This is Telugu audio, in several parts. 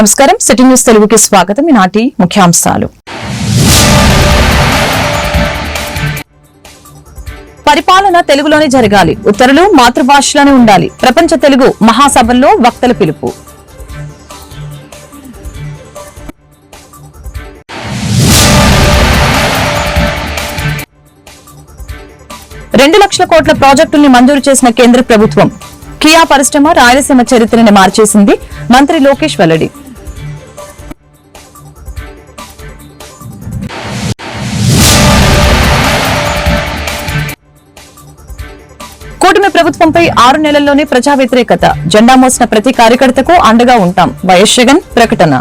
నమస్కారం. సిటీ న్యూస్ తెలుగుకి స్వాగతం. ఈనాటి ముఖ్యాంశాలు. పరిపాలన తెలుగులోనే జరగాలి. ఉత్తర్వులు మాతృభాషలోనే ఉండాలి. ప్రపంచ తెలుగు మహాసభల్లో వక్తల పిలుపు. రెండు లక్షల కోట్ల ప్రాజెక్టుల్ని మంజూరు చేసిన కేంద్ర ప్రభుత్వం. కియా పరిశ్రమ రాయలసీమ చరిత్రని మార్చేసింది మంత్రి లోకేష్ వెల్లడి. ప్రభుత్వంపై ఆరు నెలల్లోనే ప్రజా వ్యతిరేకత. జెండా మోసిన ప్రతి కార్యకర్తకు అండగా ఉంటాం. వైఎస్ జగన్ ప్రకటన.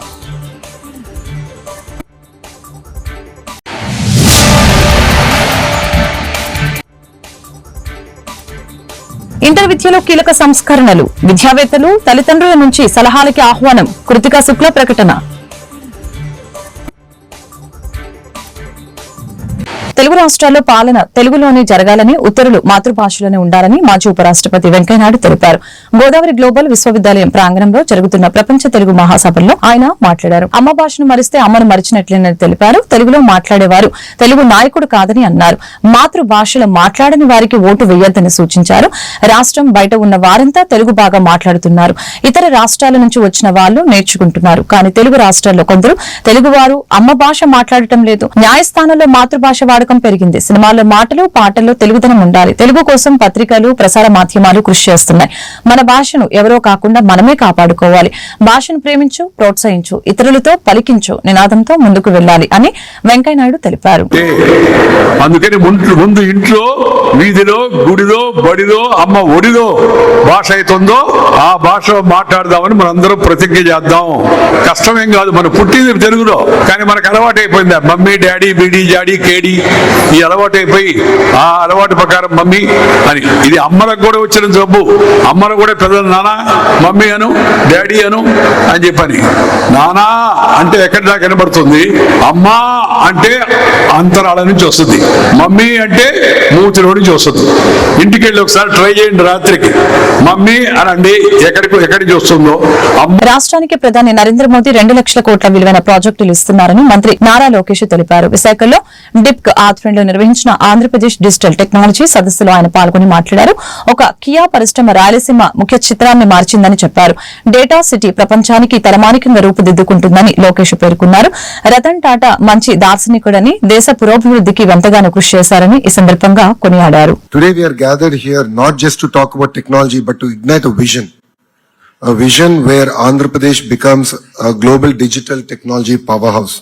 ఇంటర్ విద్యలో కీలక సంస్కరణలు. విద్యావేత్తలు తల్లిదండ్రుల నుంచి సలహాలకి ఆహ్వానం. కృతికా శుక్ల ప్రకటన. తెలుగు రాష్ట్రాల్లో పాలన తెలుగులోనే జరగాలని ఉత్తరులు మాతృభాషలోనే ఉండాలని మాజీ ఉపరాష్ట్రపతి వెంకయ్యనాయుడు తెలిపారు. గోదావరి గ్లోబల్ విశ్వవిద్యాలయం ప్రాంగణంలో జరుగుతున్న ప్రపంచ తెలుగు మహాసభల్లో ఆయన మాట్లాడారు. అమ్మ భాషను మరిస్తే అమ్మను మరిచినట్లేనని తెలిపారు. తెలుగులో మాట్లాడేవారు తెలుగు నాయకుడు కాదని అన్నారు. మాతృభాషలో మాట్లాడని వారికి ఓటు వేయొద్దని సూచించారు. రాష్ట్రం బయట ఉన్న వారంతా తెలుగు బాగా మాట్లాడుతున్నారు. ఇతర రాష్ట్రాల నుంచి వచ్చిన వాళ్ళు నేర్చుకుంటున్నారు. కానీ తెలుగు రాష్ట్రాల్లో కొందరు తెలుగువారు అమ్మ భాష మాట్లాడటం లేదు. న్యాయస్థానంలో మాతృభాష వాడకం పెరిగింది. సినిమాల్లో మాటలు పాటల్లో తెలుగుదనం ఉండాలి. తెలుగు కోసం పత్రికలు ప్రసార మాధ్యమాలు కృషి చేస్తున్నాయి. మన భాషను ఎవరో కాకుండా మనమే కాపాడుకోవాలి. భాషను ప్రేమించు ప్రోత్సహించు ఇతరులతో పలికించు నినాదంతో ముందుకు వెళ్ళాలి అని వెంకయ్యనాయుడు తెలిపారు. అందుకని ముందు ముందు ఇంట్లో వీధిలో గుడిలో బడిలో అమ్మ ఒడిలో భాష అవుతుందో ఆ భాష మాట్లాడదామని మనందరం ప్రతిజ్ఞ చేద్దాం. కష్టమేం కాదు మనం పుట్టింది తెలుగులో. కానీ మనకు అలవాటు అయిపోయింది మమ్మీ డాడీ బీడీ జాడీ కేడీ ఈ అలవాటు అయిపోయి ఆ అలవాటు ప్రకారం మమ్మీ అని. ఇది అమ్మలకు కూడా వచ్చిన జబ్బు. అమ్మలు కూడా పెద్దలు నానా మమ్మీ అను డాడీ అను అని చెప్పని. నానా అంటే ఎక్కడ దాకా కనబడుతుంది అమ్మా అంటే అంతరాల నుంచి వస్తుంది. మమ్మీ అంటే మూతిలో నుంచి వస్తుంది. ఇంటికి వెళ్ళి ఒకసారి ట్రై చేయండి రాత్రికి. మమ్మీ అనండి ఎక్కడికి ఎక్కడికి వస్తుందో. అమ్మ రాష్ట్రానికి ప్రధాని నరేంద్ర మోదీ రెండు లక్షల కోట్ల విలువైన ప్రాజెక్టులు ఇస్తున్నారని మంత్రి నారా లోకేష్ తెలిపారు. విశాఖలో డిప్క్ ఆధ్వర్యంలో నిర్వహించిన ఆంధ్రప్రదేశ్ డిజిటల్ టెక్నాలజీ సదస్సులో ఆయన పాల్గొని మాట్లాడారు. ఒక కియా పరిశ్రమ రాయలసీమ ముఖ్య చిత్రాన్ని మార్చిందని చెప్పారు. డేటా సిటీ ప్రపంచానికి తరమానికంగా రూపుదిద్దుకుంటుందని లోకేష్ పేర్కొన్నారు. రతన్ టాటా మంచి దార్శనికుడని దేశ పురోభివృద్దికి ఎంతగానో కృషి చేశారని ఈ సందర్భంగా కొనియాడారు. A vision where andhra pradesh becomes a global digital technology powerhouse.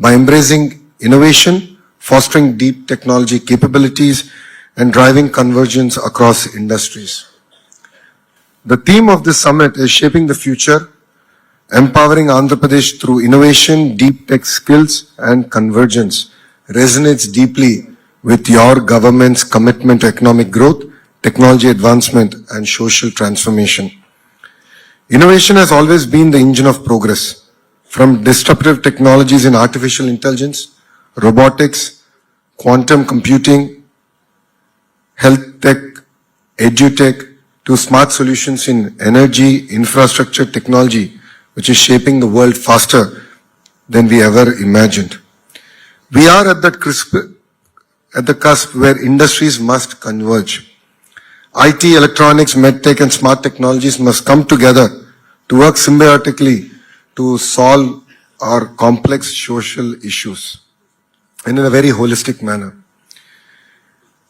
By embracing innovation fostering deep technology capabilities, and driving convergence across industries. The theme of this summit is shaping the future, empowering Andhra Pradesh through innovation, deep tech skills, and convergence resonates deeply with your government's commitment to economic growth, technology advancement, and social transformation. Innovation has always been the engine of progress. From disruptive technologies in artificial intelligence, robotics, quantum computing, health tech, edutech, to smart solutions in energy, infrastructure, technology, which is shaping the world faster than we ever imagined. We are at that crisp, at the cusp where industries must converge. IT, electronics, medtech, and smart technologies must come together to work symbiotically to solve our complex social issues and in a very holistic manner.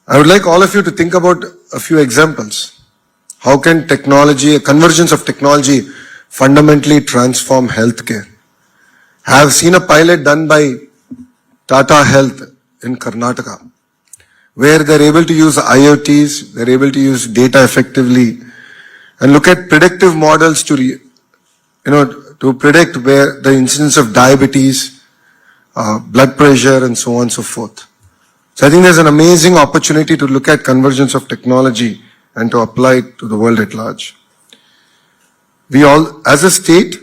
I would like all of you to think about a few examples. How can technology, a convergence of technology fundamentally transform healthcare? I have seen a pilot done by Tata Health in Karnataka, where they're able to use IoTs, they're able to use data effectively, and look at predictive models to, you know, to predict where the incidence of diabetes, uh, blood pressure, and so on and so forth. So I think there's an amazing opportunity to look at convergence of technology and to apply it to the world at large. We all, as a state,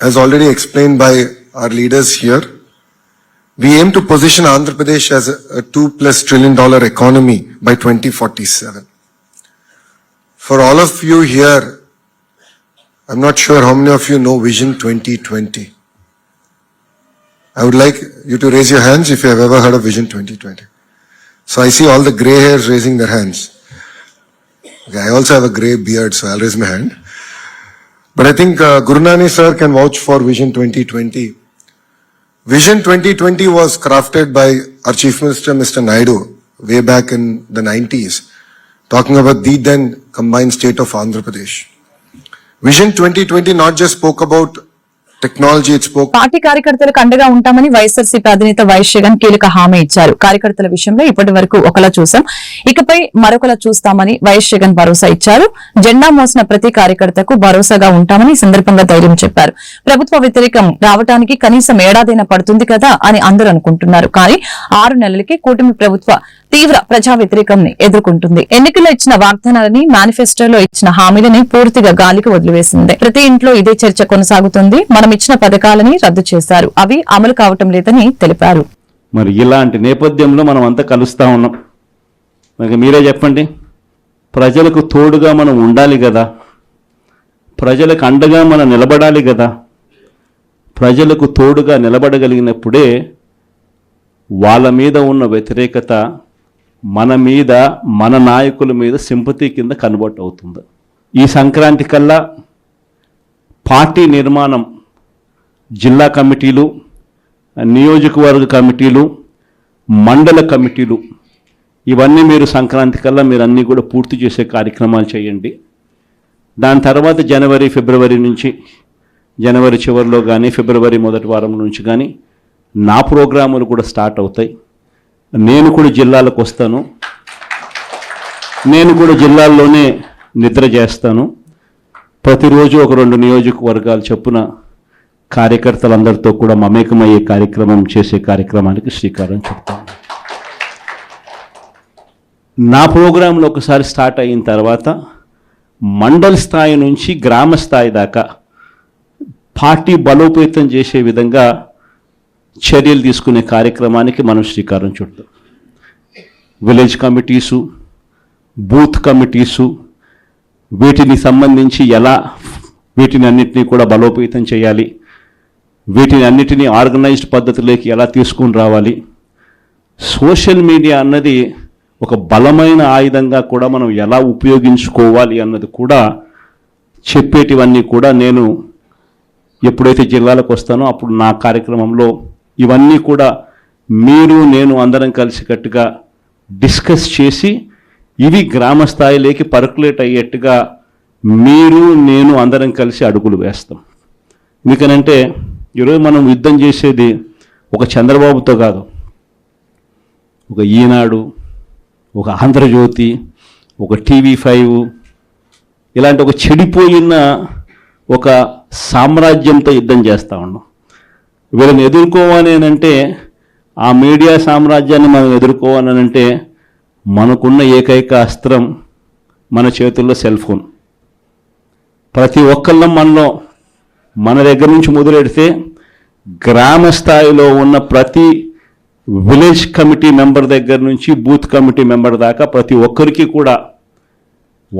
as already explained by our leaders here, we aim to position Andhra Pradesh as a, a two plus trillion dollar economy by 2047. For all of you here, I'm not sure how many of you know Vision 2020. I would like you to raise your hands if you have ever heard of Vision 2020. So I see all the gray hairs raising their hands. Okay, I also have a gray beard, so I'll raise my hand. But I think uh, Guru Nani sir can vouch for Vision 2020. Vision 2020 was crafted by our Chief Minister, Mr. Naidu, way back in the 90s, talking about the then combined state of Andhra Pradesh. Vision 2020 not just spoke about technology party కార్యకర్తలకు అండగా ఉంటామని వైఎస్ఆర్సీపీ అధినేత వైఎస్ జగన్ కీలక హామీ ఇచ్చారు. కార్యకర్తల విషయంలో ఇప్పటి వరకు ఒకలా చూసాం. ఇకపై మరొకలా చూస్తామని వైఎస్ జగన్ భరోసా ఇచ్చారు. జెండా మోసిన ప్రతి కార్యకర్తకు భరోసాగా ఉంటామని సందర్భంగా ధైర్యం చెప్పారు. ప్రభుత్వ వ్యతిరేకం రావడానికి కనీసం ఏడాదైనా పడుతుంది కదా అని అందరూ అనుకుంటున్నారు. కానీ ఆరు నెలలకి కూటమి ప్రభుత్వ తీవ్ర ప్రజా వ్యతిరేకంని ఎదుర్కొంటుంది. ఎన్నికల్లో ఇచ్చిన వాగ్దానాలని మేనిఫెస్టోలో ఇచ్చిన హామీలని పూర్తిగా గాలికి వదిలివేసింది. ప్రతి ఇంట్లో ఇదే చర్చ కొనసాగుతుంది. మనం ఇచ్చిన పథకాలని రద్దు చేశారు. అవి అమలు కావటం లేదని తెలిపారు. మరి ఇలాంటి నేపథ్యంలో మనం అంతా కలుస్తా ఉన్నాం. మరి మీరే చెప్పండి. ప్రజలకు తోడుగా మనం ఉండాలి కదా. ప్రజలకు అండగా మనం నిలబడాలి కదా. ప్రజలకు తోడుగా నిలబడగలిగినప్పుడే వాళ్ళ మీద ఉన్న వ్యతిరేకత మన మీద మన నాయకుల మీద సింపతి కింద కన్వర్ట్ అవుతుంది. ఈ సంక్రాంతి కల్లా పార్టీ నిర్మాణం జిల్లా కమిటీలు నియోజకవర్గ కమిటీలు మండల కమిటీలు ఇవన్నీ మీరు సంక్రాంతి కల్లా మీరు అన్నీ కూడా పూర్తి చేసే కార్యక్రమాలు చేయండి. దాని తర్వాత జనవరి ఫిబ్రవరి నుంచి జనవరి చివరిలో కానీ ఫిబ్రవరి మొదటి వారం నుంచి కానీ నా ప్రోగ్రాములు కూడా స్టార్ట్ అవుతాయి. నేను కూడా జిల్లాలకు వస్తాను. నేను కూడా జిల్లాల్లోనే నిద్ర చేస్తాను. ప్రతిరోజు ఒక రెండు నియోజకవర్గాలు చొప్పున కార్యకర్తలందరితో కూడా మమేకమయ్యే కార్యక్రమం చేసే కార్యక్రమానికి శ్రీకారం చుడతాను నా ప్రోగ్రాంలో ఒకసారి స్టార్ట్ అయిన తర్వాత మండల స్థాయి నుంచి గ్రామ స్థాయి దాకా పార్టీ బలోపేతం చేసే విధంగా చర్యలు తీసుకునే కార్యక్రమానికి మనం శ్రీకారం చుడతాం. విలేజ్ కమిటీసు బూత్ కమిటీసు వీటిని సంబంధించి ఎలా వీటిని అన్నింటినీ కూడా బలోపేతం చేయాలి వీటిని అన్నిటినీ ఆర్గనైజ్డ్ పద్ధతిలోకి ఎలా తీసుకుని రావాలి? సోషల్ మీడియా అన్నది ఒక బలమైన ఆయుధంగా కూడా మనం ఎలా ఉపయోగించుకోవాలి అన్నది కూడా చెప్పేటివన్నీ కూడా నేను ఎప్పుడైతే జిల్లాలకు వస్తానో అప్పుడు నా కార్యక్రమంలో ఇవన్నీ కూడా మీరు నేను అందరం కలిసికట్టుగా డిస్కస్ చేసి ఇవి గ్రామ స్థాయిలోకి పర్కులేట్ అయ్యేట్టుగా మీరు నేను అందరం కలిసి అడుగులు వేస్తాం. ఎందుకనంటే ఈరోజు మనం యుద్ధం చేసేది ఒక చంద్రబాబుతో కాదు. ఒక ఈనాడు ఒక ఆంధ్రజ్యోతి ఒక టీవీ ఫైవ్ ఇలాంటి ఒక చెడిపోయిన ఒక సామ్రాజ్యంతో యుద్ధం చేస్తూ ఉన్నాం. వీళ్ళని ఎదుర్కోవాలి అంటే ఆ మీడియా సామ్రాజ్యాన్ని మనం ఎదుర్కోవాలని అంటే మనకున్న ఏకైక అస్త్రం మన చేతుల్లో సెల్ ఫోన్. ప్రతి ఒక్కళ్ళం మనలో మన దగ్గర నుంచి మొదలెడితే గ్రామ స్థాయిలో ఉన్న ప్రతి విలేజ్ కమిటీ మెంబర్ దగ్గర నుంచి బూత్ కమిటీ మెంబర్ దాకా ప్రతి ఒక్కరికి కూడా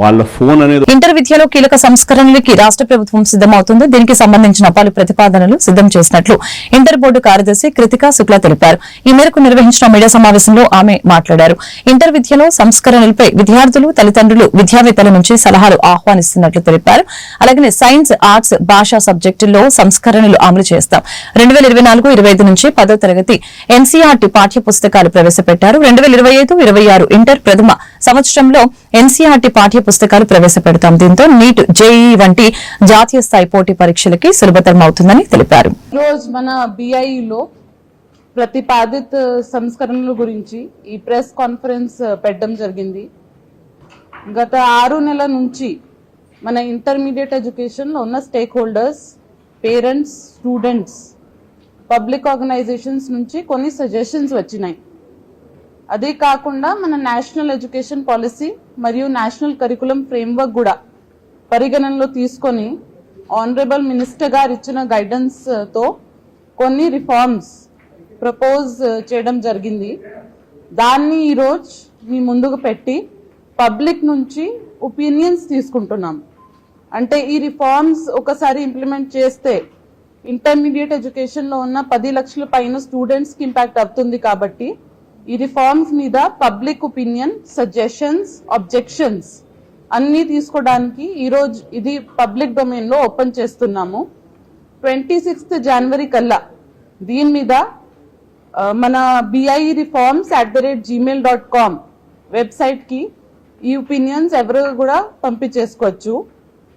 వాళ్ళ ఫోన్ అనేది ఇంటర్ విద్యలో కీలక సంస్కరణలకి రాష్ట్ర ప్రభుత్వం సిద్దమవుతుంది దీనికి సంబంధించిన పలు ప్రతిపాదనలు సిద్దం చేసినట్లు ఇంటర్ బోర్డు కార్యదర్శి కృతికా శుక్లా తెలిపారు. ఈ మేరకు నిర్వహించిన మీడియా సమావేశంలో ఆమె మాట్లాడారు. ఇంటర్ విద్యలో సంస్కరణలపై విద్యార్థులు తల్లిదండ్రులు విద్యావేత్తల నుంచి సలహాలు ఆహ్వానిస్తున్నట్లు తెలిపారు. అలాగే సైన్స్ ఆర్ట్స్ భాషా సబ్జెక్టుల్లో సంస్కరణలు అమలు చేస్తాం. రెండు వేల ఇరవై నాలుగు ఇరవై ఐదు నుంచి పదో తరగతి ఎన్సీఆర్టీ పాఠ్య పుస్తకాలు ప్రవేశపెట్టారు. రెండు వేల ఇరవై ఐదు ఇరవై ఆరు ఇంటర్ ప్రథమ సంవత్సరంలో ఎన్సీఆర్టీ పాఠ్య పుస్తకాలు ప్రవేశపెడతాం. దీంతో నీట్ జేఈ వంటి జాతీయ స్థాయి పోటీ పరీక్షలకి సులభతరం అవుతుందని తెలిపారు. రోజు మన బిఐలో ప్రతిపాదిత సంస్కరణల గురించి ఈ ప్రెస్ కాన్ఫరెన్స్ పెట్టడం జరిగింది. గత ఆరు నెలల నుంచి మన ఇంటర్మీడియట్ ఎడ్యుకేషన్లో ఉన్న stakeholders parents students public organisations నుంచి కొన్ని సజెషన్స్ వచ్చినాయి. అదే కాకుండా మన నేషనల్ ఎడ్యుకేషన్ పాలసీ మరియు నేషనల్ కరికులం ఫ్రేమ్వర్క్ కూడా పరిగణనలో తీసుకొని ఆనరబుల్ మినిస్టర్ గారు ఇచ్చిన గైడెన్స్ uh, తో కొన్ని రిఫార్మ్స్ ప్రపోజ్ uh, చేయడం జరిగింది. దాన్ని ఈరోజు మీ ముందుకు పెట్టి పబ్లిక్ నుంచి ఒపీనియన్స్ తీసుకుంటున్నాం. అంటే ఈ రిఫార్మ్స్ ఒకసారి ఇంప్లిమెంట్ చేస్తే ఇంటర్మీడియట్ ఎడ్యుకేషన్లో ఉన్న పది లక్షల పైన స్టూడెంట్స్కి ఇంపాక్ట్ అవుతుంది కాబట్టి ఈ రిఫార్మ్స్ మీద పబ్లిక్ ఒపీనియన్ సజెషన్స్ అబ్జెక్షన్స్ అన్ని తీసుకోవడానికి ఈ రోజు ఇది పబ్లిక్ డొమైన్లో ఓపెన్ చేస్తున్నాము. ట్వంటీ సిక్స్త్ జనవరి కల్లా దీని మీద మన BI reforms at the rate Gmail dot com వెబ్సైట్కి ఈ ఒపీనియన్స్ ఎవరు కూడా పంపించేసుకోవచ్చు.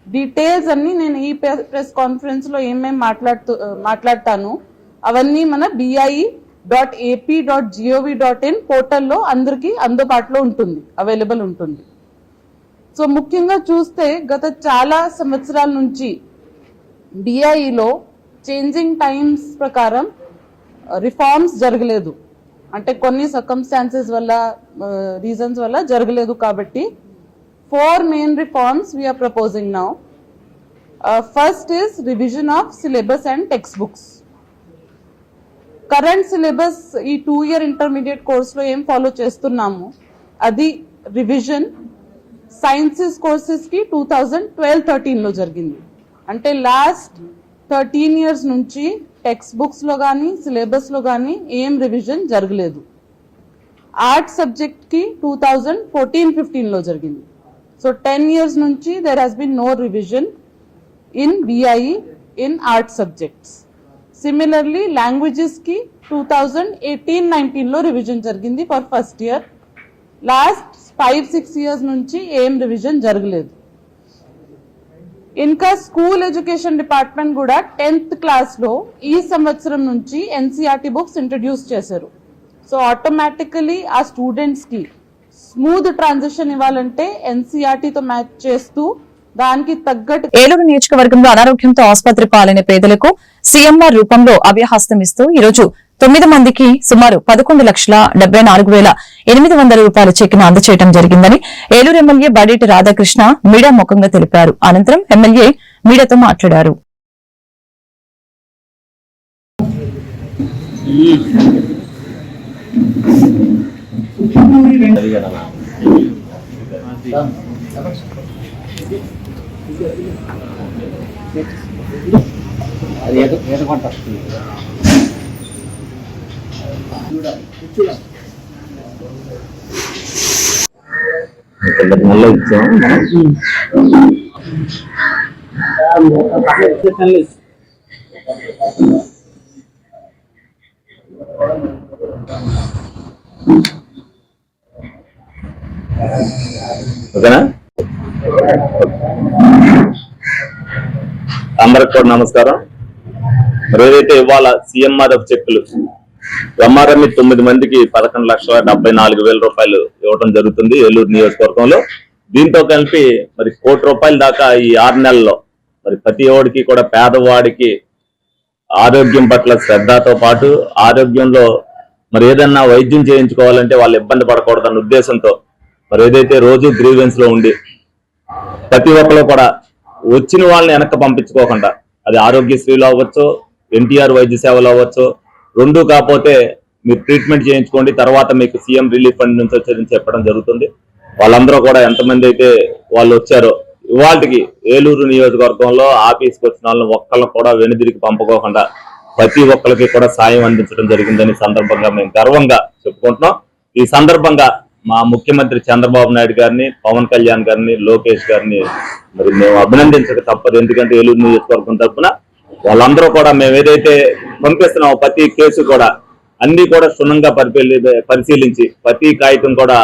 డీటెయిల్స్ అన్ని నేను ఈ ప్రెస్ కాన్ఫరెన్స్లో ఏమేమి మాట్లాడుతూ మాట్లాడతాను అవన్నీ మన BI dot AP dot GOV dot in పోర్టల్లో అందరికీ అందుబాటులో ఉంటుంది అవైలబుల్ ఉంటుంది. సో ముఖ్యంగా చూస్తే గత చాలా సంవత్సరాల నుంచి బిఐలో చేంజింగ్ టైమ్స్ ప్రకారం uh, రిఫార్మ్స్ జరగలేదు. అంటే కొన్ని సర్కమ్స్టాన్సెస్ వల్ల uh, రీజన్స్ వల్ల జరగలేదు కాబట్టి four main reforms we are proposing now first is revision of syllabus and textbooks current syllabus ఈ టూ ఇయర్ ఇంటర్మీడియట్ కోర్స్లో ఏం ఫాలో చేస్తున్నాము? అది రివిజన్ సైన్సెస్ కోర్సెస్కి టూ థౌజండ్ ట్వెల్వ్ థర్టీన్లో జరిగింది. అంటే లాస్ట్ థర్టీన్ ఇయర్స్ నుంచి టెక్స్ట్ బుక్స్లో కానీ సిలబస్లో కానీ ఏం రివిజన్ జరగలేదు. ఆర్ట్ సబ్జెక్ట్కి టూ థౌజండ్ ఫోర్టీన్ ఫిఫ్టీన్లో జరిగింది. సో టెన్ ఇయర్స్ నుంచి there has been no revision in BI in art subjects similarly లాంగ్వేజెస్కి two thousand eighteen నైన్టీన్లో రివిజన్ జరిగింది for first year last five six years నుంచి ఏం రివిజన్ జరగలేదు ఇంకా స్కూల్ ఎడ్యుకేషన్ డిపార్ట్మెంట్ కూడా టెన్త్ క్లాస్లో ఈ సంవత్సరం నుంచి ఎన్సీఆర్టీ బుక్స్ ఇంట్రడ్యూస్ చేశారు. సో ఆటోమేటికలీ ఆ స్టూడెంట్స్కి స్మూత్ ట్రాన్సిషన్ ఇవ్వాలంటే ఎన్సీఆర్టీతో మ్యాచ్ చేస్తూ దానికి తగ్గట్టు ఏలూరు నియోజకవర్గంలో అనారోగ్యంతో ఆసుపత్రి పాలైన పేదలకు సీఎంఆర్ రూపంలో అభయహస్తం ఇస్తూ ఈ రోజు తొమ్మిది మందికి సుమారు పదకొండు లక్షల డెబ్బై నాలుగు వేల ఎనిమిది వందల రూపాయల చెక్కును అందజేయడం జరిగిందని ఏలూరు ఎమ్మెల్యే బడేటి రాధాకృష్ణ మీడియా ముఖంగా తెలిపారు. అనంతరం ఎమ్మెల్యే మీడియాతో మాట్లాడారు. అది ఏదో ఏదో కొంట వస్తుంది. ఓకేనా? అందరికి కూడా నమస్కారం. మరి ఏదైతే ఇవాళ సీఎంఆర్ఎఫ్ చెక్కులు ఎంఆర్ఎంఈ తొమ్మిది మందికి పదకొండు లక్షల డెబ్బై నాలుగు వేల రూపాయలు ఇవ్వడం జరుగుతుంది ఏలూరు నియోజకవర్గంలో. దీంతో కలిపి మరి కోటి రూపాయల దాకా ఈ ఆరు నెలల్లో మరి ప్రతి ఒడికి కూడా పేదవాడికి ఆరోగ్యం పట్ల శ్రద్ధతో పాటు ఆరోగ్యంలో మరి ఏదన్నా వైద్యం చేయించుకోవాలంటే వాళ్ళు ఇబ్బంది పడకూడదన్న ఉద్దేశంతో మరి ఏదైతే రోజు గ్రీవెన్స్లో ఉండి ప్రతి ఒక్కరు కూడా వచ్చిన వాళ్ళని వెనక్కి పంపించుకోకుండా అది ఆరోగ్యశ్రీలో అవ్వచ్చు ఎన్టీఆర్ వైద్య సేవలు అవ్వచ్చు రెండు కాకపోతే మీరు ట్రీట్మెంట్ చేయించుకోండి తర్వాత మీకు సీఎం రిలీఫ్ ఫండ్ నుంచి వచ్చేదని చెప్పడం జరుగుతుంది. వాళ్ళందరూ కూడా ఎంతమంది అయితే వాళ్ళు వచ్చారో ఇవాళకి ఏలూరు నియోజకవర్గంలో ఆఫీస్కి వచ్చిన వాళ్ళని ఒక్కళ్ళని కూడా వెనుదిరిగి పంపుకోకుండా ప్రతి ఒక్కరికి కూడా సాయం అందించడం జరిగిందని సందర్భంగా మేము గర్వంగా చెప్పుకుంటున్నాం. ఈ సందర్భంగా మా ముఖ్యమంత్రి చంద్రబాబు నాయుడు గారిని పవన్ కళ్యాణ్ గారిని లోకేష్ గారిని మరి మేము అభినందించక తప్పదు. ఎందుకంటే ఏలూరు నియోజకవర్గం తరఫున వాళ్ళందరూ కూడా మేము ఏదైతే పంపిస్తున్నామో ప్రతి కేసు కూడా అన్ని కూడా క్షుణ్ణంగా పరిశీలి పరిశీలించి ప్రతి కాగితం కూడా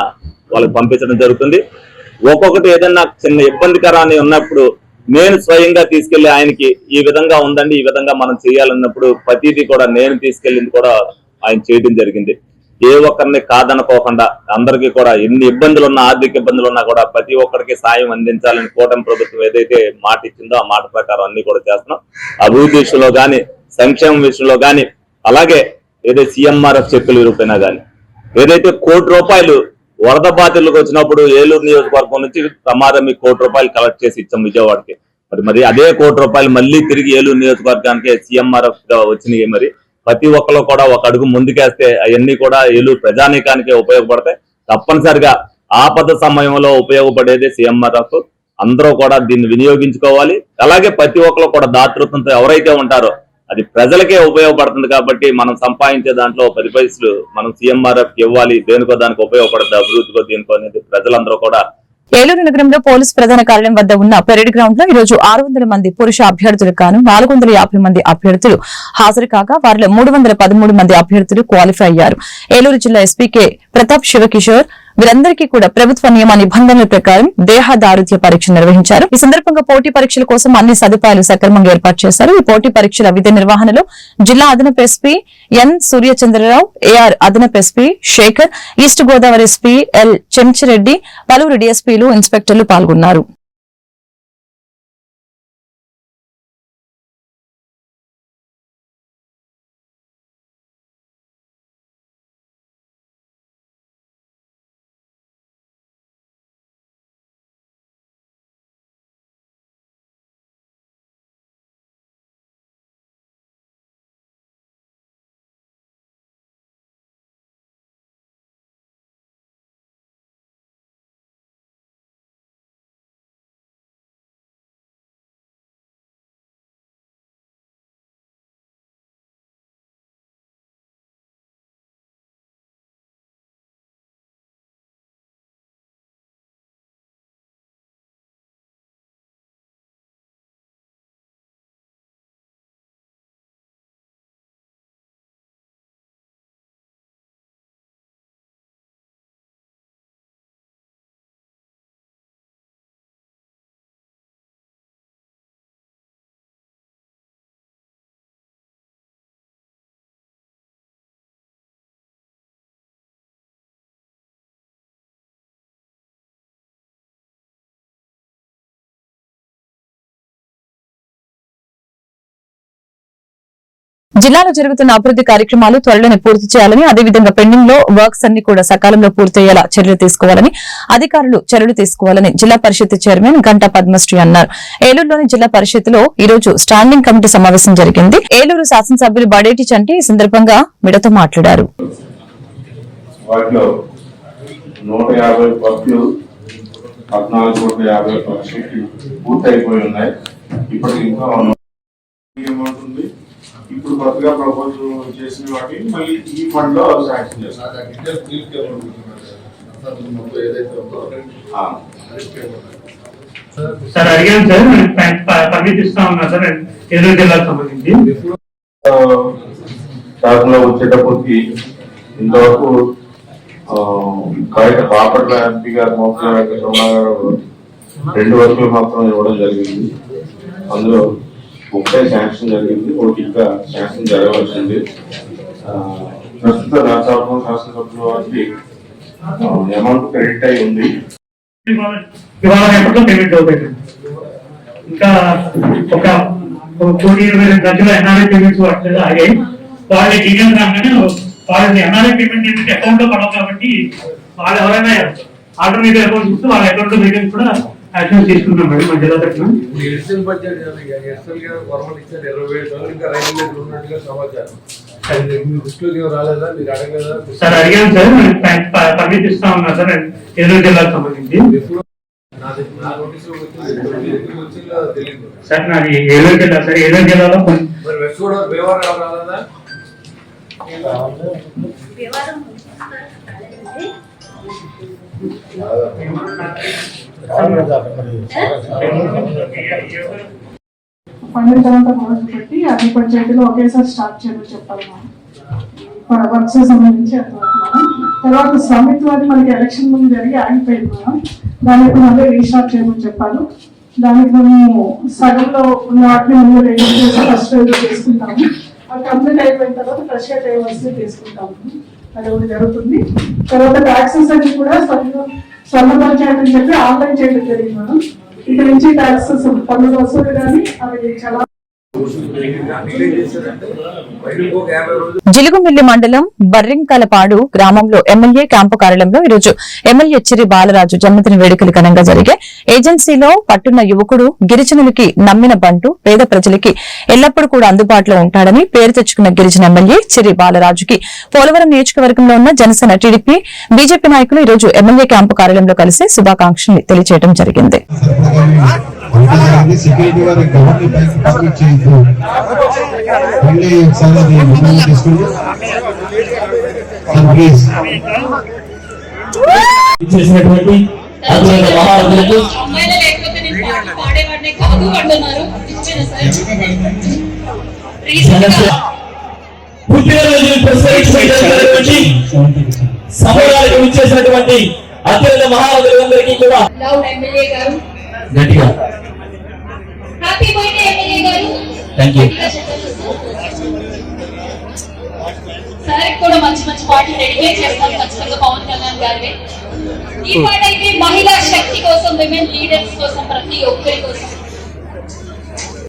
వాళ్ళకి పంపించడం జరుగుతుంది. ఒక్కొక్కటి ఏదన్నా చిన్న ఇబ్బందికరాన్ని ఉన్నప్పుడు నేను స్వయంగా తీసుకెళ్ళి ఆయనకి ఈ విధంగా ఉందండి ఈ విధంగా మనం చేయాలన్నప్పుడు ప్రతిదీ కూడా నేను తీసుకెళ్ళింది కూడా ఆయన చేయడం జరిగింది. ఏ ఒక్కరిని కాదనుకోకుండా అందరికీ కూడా ఎన్ని ఇబ్బందులు ఉన్నా ఆర్థిక ఇబ్బందులు ఉన్నా కూడా ప్రతి ఒక్కరికి సాయం అందించాలని కూటమి ప్రభుత్వం ఏదైతే మాట ఇచ్చిందో ఆ మాట ప్రకారం అన్ని కూడా చేస్తున్నాం. అభివృద్ధి విషయంలో కానీ సంక్షేమం విషయంలో కానీ అలాగే ఏదైతే సీఎంఆర్ఎఫ్ చెక్కులు రూపైనా కానీ ఏదైతే కోటి రూపాయలు వరద బాధితులకు వచ్చినప్పుడు ఏలూరు నియోజకవర్గం నుంచి ప్రమాదం ఈ కోటి రూపాయలు కలెక్ట్ చేసి ఇచ్చాం విజయవాడకి. మరి మరి అదే కోటి రూపాయలు మళ్ళీ తిరిగి ఏలూరు నియోజకవర్గానికి సీఎంఆర్ఎఫ్గా వచ్చినాయి మరి. ప్రతి ఒక్కరు కూడా ఒక అడుగు ముందుకేస్తే అవన్నీ కూడా వీళ్ళు ప్రజానీకానికి ఉపయోగపడతాయి. తప్పనిసరిగా ఆపద సమయంలో ఉపయోగపడేది సీఎంఆర్ఎఫ్ అందరూ కూడా దీన్ని వినియోగించుకోవాలి. అలాగే ప్రతి ఒక్కరు కూడా దాతృత్వంతో ఎవరైతే ఉంటారో అది ప్రజలకే ఉపయోగపడుతుంది కాబట్టి మనం సంపాదించే దాంట్లో పది పైసలు మనం సీఎంఆర్ఎఫ్ ఇవ్వాలి. దేనికో దానికి ఉపయోగపడుతుంది అభివృద్ధికో దేనికో అనేది ప్రజలందరూ కూడా ఏలూరు నగరంలో పోలీసు ప్రధాన కార్యాలయం వద్ద ఉన్న పెరేడ్ గ్రౌండ్లో ఈ రోజు ఆరు వందల మంది పురుష అభ్యర్థులు కాను నాలుగు వందల యాభై మంది అభ్యర్థులు హాజరు కాగా వారిలో మూడు వందల పదమూడు మంది అభ్యర్థులు క్వాలిఫై అయ్యారు. ఏలూరు జిల్లా ఎస్పీ కె. ప్రతాప్ శివకిషోర్ వీరందరికీ కూడా ప్రభుత్వ నియమ నిబంధనల ప్రకారం దేహదారుద్య పరీక్ష నిర్వహించారు. ఈ సందర్భంగా పోటీ పరీక్షల కోసం అన్ని సదుపాయాలు సక్రమంగా ఏర్పాటు చేశారు. ఈ పోటీ పరీక్షల విధి నిర్వహణలో జిల్లా అదనపు ఎస్పీ ఎన్ సూర్యచంద్రరావు ఏఆర్ అదనపు SP Sekhar east Godavari SP L Chenchireddy పలువురు డిఎస్పీలు ఇన్స్పెక్టర్లు పాల్గొన్నారు. జిల్లాలో జరుగుతున్న అభివృద్ధి కార్యక్రమాలు త్వరలోనే పూర్తి చేయాలని అదేవిధంగా పెండింగ్లో వర్క్స్ అన్ని కూడా సకాలంలో పూర్తయ్యేలా చర్యలు తీసుకోవాలని అధికారులు చర్యలు తీసుకోవాలని జిల్లా పరిషత్ చైర్మన్ గంటా పద్మశ్రీ అన్నారు. ఏలూరులోని జిల్లా పరిషత్లో ఈ రోజు స్టాండింగ్ కమిటీ సమావేశం జరిగింది. ఏలూరు శాసనసభ్యులు బడేటి చంటి ఈ సందర్భంగా మిడతో మాట్లాడారు. పూర్తయిపోయి ఉన్నాయి. ఇప్పటికి ఇంకా ఇప్పుడు కొత్తగా ప్రపోజల్ చేసిన వాటిని మళ్ళీ ఈ ఫండ్లో శాంక్షన్. సార్ అడిగాను సార్ పర్మిట్ ఇస్తా ఉన్నా సార్ ఏలూరు జిల్లాకు సంబంధించి. శాసనలో వచ్చేటప్పటికి ఇంతవరకు ఆ, బయట బాపట్ల ఎంపీ గారు మోక్ష వెంకటరమణ గారు రెండు వర్షాలు మాత్రం ఇవ్వడం జరిగింది. అందులో ముప్పై శాంక్షన్ జరిగింది ఒకటి ఇంకా శాంక్షన్ జరగవలసింది. ఆ, ప్రస్తుత నరసాపురం శాసనసభ్యుల వారికి అమౌంట్ క్రెడిట్ అయి ఉంది. ఇవాళ రేపట్లో పేమెంట్ అవుతుంది ఇంకా ఒక కోటి ఇరవై రెండు గంటల ఎన్ఆర్ఐ పేమెంట్స్ వాటి ఆగాయి వాళ్ళ డీటెయిల్స్ రాగానే వాళ్ళని ఎన్ఆర్ఐ పేమెంట్ ఏంటంటే అకౌంట్లో పడవు కాబట్టి వాళ్ళు ఎవరైనా ఆల్టర్నేటివ్ అకౌంట్ చూస్తే వాళ్ళ అకౌంట్లో డీటెయిల్స్ కూడా యాక్షన్ తీసుకుంటున్నాం మేడం మా జిల్లా తరఫున. ఎస్ఎల్ బడ్జెట్ ఎస్ఎల్ గారు గవర్నమెంట్ ఇచ్చారు ఇరవై వేలు ఇంకా రైతు మీద ఉన్నట్టుగా సమాచారం. ఏం రాలేదా? మీరు అడగలేదా? సార్ అడిగాను సార్ పర్మిట్ ఇస్తా ఉన్నా సార్ ఏలూరు జిల్లాకు సంబంధించి. సార్ నాది ఏలూరు జిల్లా సార్ ఏలూరు జిల్లాలో వెస్ట్ గోదావరి భీమవరం రాలేదా. పండిన తర్వాత మొదలు పెట్టి అన్ని పంచాయతీలు ఒకేసారి స్టార్ట్ చేయమని చెప్పాలి మనం వర్క్స్ సంబంధించి మనం తర్వాత సమితి అది మనకి ఎలక్షన్ ముందు జరిగి ఆగిపోయింది మనం దాన్ని ఇప్పుడు మళ్ళీ రీస్టార్ట్ చేయమని చెప్పాను దానికి మేము సగంలో ఉన్న వాటిని ముందు రెడీ చేసి ఫస్ట్ రోజు తీసుకుంటాము అది కంప్లీట్ అయిపోయిన తర్వాత ఫ్రెష్గా చేయవలసి తీసుకుంటాము అది ఒకటి జరుగుతుంది. తర్వాత ట్యాక్సెస్ అన్ని కూడా స్వర్ణ స్వర్ణ పంచాయతీ చెప్పి ఆన్లైన్ చేయడం జరిగింది మనం ఇక్కడ నుంచి ట్యాక్సెస్ పన్నులు వసూలు కానీ అవి చాలా జిలుగుమిల్లి మండలం బర్రింకలపాడు గ్రామంలో ఎమ్మెల్యే క్యాంపు కార్యాలయంలో ఈరోజు ఎమ్మెల్యే చిరి బాలరాజు జన్మదిన వేడుకలు ఘనంగా జరిగే ఏజెన్సీలో పట్టున్న యువకుడు గిరిజనులకి నమ్మిన బంటు పేద ప్రజలకి ఎల్లప్పుడూ కూడా అందుబాటులో ఉంటాడని పేరు తెచ్చుకున్న గిరిజన ఎమ్మెల్యే చిరి బాలరాజుకి పోలవరం నియోజకవర్గంలో ఉన్న జనసేన టీడీపీ బీజేపీ నాయకులు ఈరోజు ఎమ్మెల్యే క్యాంపు కార్యాలయంలో కలిసి శుభాకాంక్షలు తెలియజేయడం జరిగింది. సెక్యూరిటీ వారి గవర్నమెంట్ పైకి కంప్లీట్ చేయొద్దు మళ్ళీ ఒకసారి అది ముందుకు తీసుకుంటూ సార్ ప్లీజ్ చేసినటువంటి అద్భుత మహారాజులకు అమ్మాయిలే లేకపోతే నేను పాట పాడేవాడినే కాదు అంటున్నారు. నిజమేనా సార్? రీసెంట్గా పుట్టినరోజు ప్రసరించినటువంటి సమయాలకు విచ్చేసినటువంటి అత్యంత మహారాజులందరికీ కూడా గట్టిగా. సార్ కూడా మంచి మంచి పాటలు డెడికేట్ చేస్తాను ఖచ్చితంగా పవన్ కళ్యాణ్ గారికి ఈ పాట అయితే మహిళా శక్తి కోసం విమెన్ లీడర్స్ కోసం ప్రతి ఒక్కరి కోసం.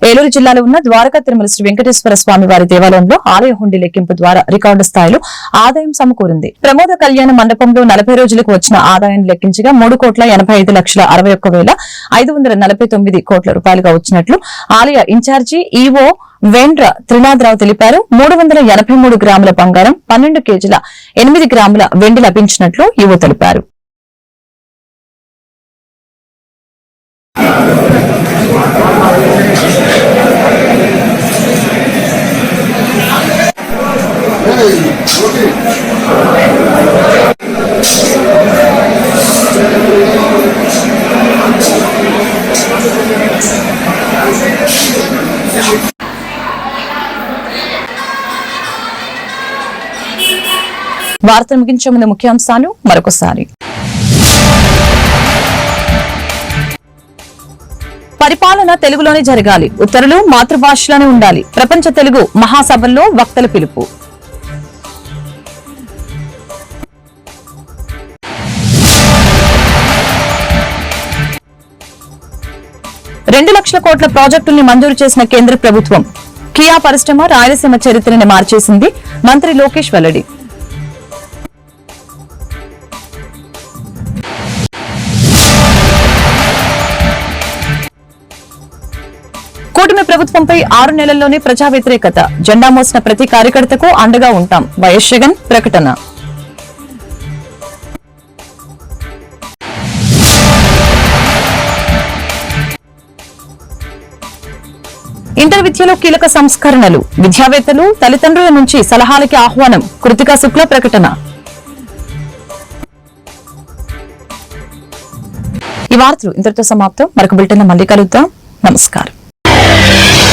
ఏలూరు జిల్లాలో ఉన్న ద్వారకా తిరుమల శ్రీ వెంకటేశ్వర స్వామి వారి దేవాలయంలో ఆలయ హుండీ లెక్కింపు ద్వారా రికార్డు స్థాయిలో ఆదాయం సమకూరింది. ప్రమోద కళ్యాణ మండపంలో నలభై రోజులకు వచ్చిన ఆదాయాన్ని లెక్కించగా మూడు కోట్ల ఎనభై ఐదు లక్షల అరవై ఒక్క వేల ఐదు వందల నలభై తొమ్మిది కోట్ల రూపాయలుగా వచ్చినట్లు ఆలయ ఇన్ఛార్జి ఈవో వేండ్ర త్రినాథరావు తెలిపారు. మూడు వందల ఎనభై మూడు గ్రాముల బంగారం పన్నెండు కేజీల ఎనిమిది గ్రాముల వెండి లభించినట్లు ఈవో తెలిపారు. వార్త ముగించే ముందు ముఖ్యాంశాలు మరొకసారి. పరిపాలన తెలుగులోనే జరగాలి. ఉత్తరులు మాతృభాషలోనే ఉండాలి. ప్రపంచ తెలుగు మహాసభల్లో వక్తల పిలుపు. రెండు లక్షల కోట్ల ప్రాజెక్టుల్ని మంజూరు చేసిన కేంద్ర ప్రభుత్వం. కియా పరిశ్రమ రాయలసీమ చరిత్రని మార్చేసింది మంత్రి లోకేష్ వెల్లడి. కూటమి ప్రభుత్వంపై ఆరు నెలల్లోనే ప్రజా వ్యతిరేకత. జెండా మోసిన ప్రతి కార్యకర్తకు అండగా ఉంటాం. వైఎస్ జగన్ ప్రకటన. ఇంటర్ విద్యలో కీలక సంస్కరణలు. విద్యావేత్తలు తల్లిదండ్రుల నుంచి సలహాలకి ఆహ్వానం. కృతికా శుక్ల ప్రకటన. ఈ వార్తలు ఇంతటితో సమాప్తం. మరొక బిల్టన్ మళ్ళీ కలుద్దాం. నమస్కారం. Yeah.